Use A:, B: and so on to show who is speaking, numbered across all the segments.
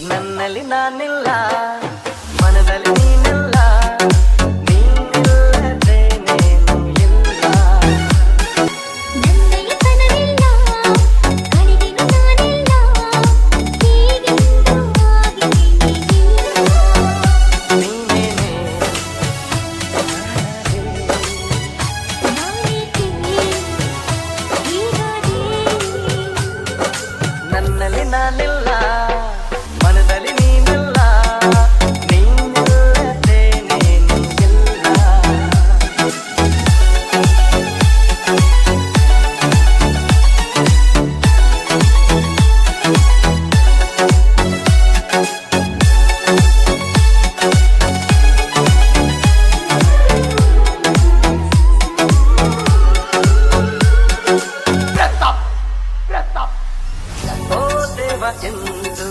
A: ನನ್ನಲ್ಲಿ ನಾನಿಲ್ಲ ಮನದಲ್ಲಿ ನೀನಿಲ್ಲ. ದೇವ ಎಂದು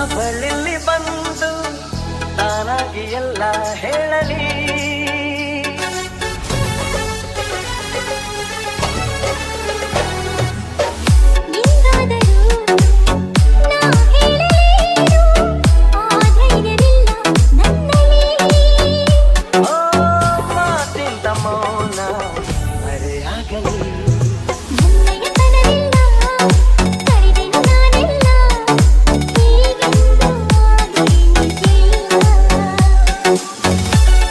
A: ಅವಳಿಲ್ಲಿ ಬಂದು ತಾನಾಗಿ ಎಲ್ಲ ಹೇಳಲಿ.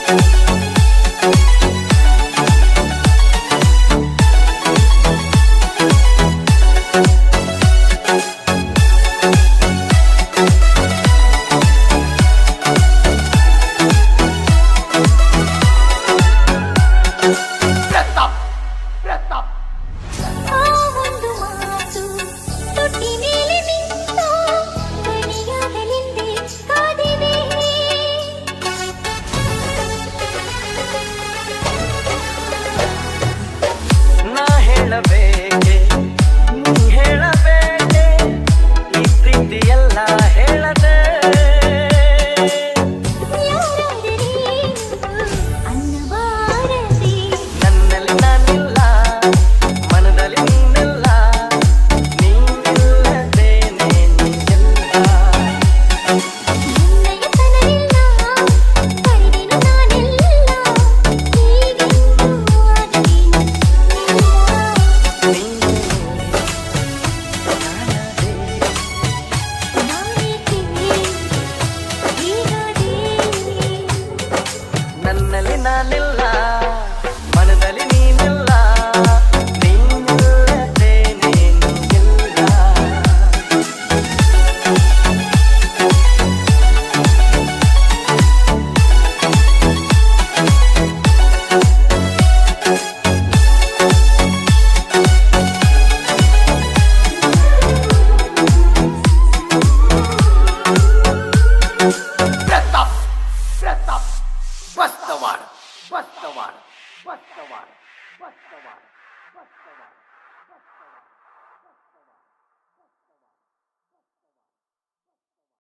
B: thank you. nane Buster
A: Buster Buster